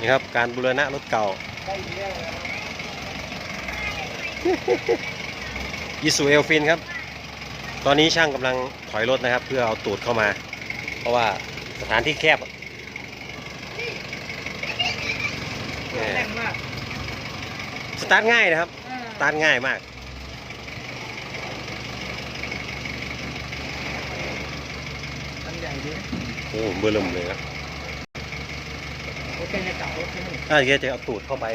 นี่ครับ การบูรณะรถเก่าอิสุเอลฟินครับ ตอนนี้ช่างกำลังถอยรถนะครับ เพื่อเอาตูดเข้ามา เพราะว่าสถานที่แคบอะแหม่แรงมากสตาร์ทง่ายนะครับ สตาร์ทง่ายมากมันใหญ่ดีนะโอ้เบอร์เริ่มเลยครับ โอเคจะกลับรถใช่ไหมถ้าเกจะเอาตูดเข้าไป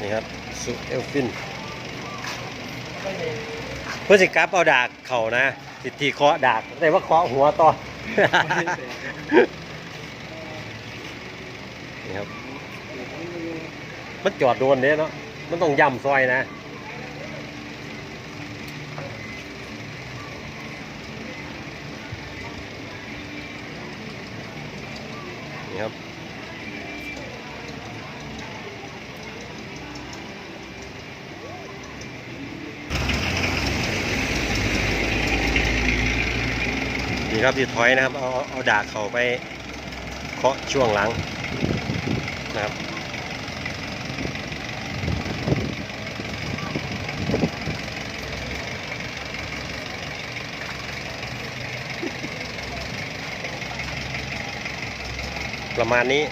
นี่ครับสุเอลฟินเพื่อสิกลับเอาดากเข่านะติดทีเคาะดากแต่ว่าเคาะหัวต่อนี่ครับ มันจอดโดนเด้ยเนาะมันต้องย่ำซอยนะ ครับ นี่ครับที่ถอยนะครับ เอาเอาดากเขาไปเคาะช่วงหลังนะครับ ประมาณนี้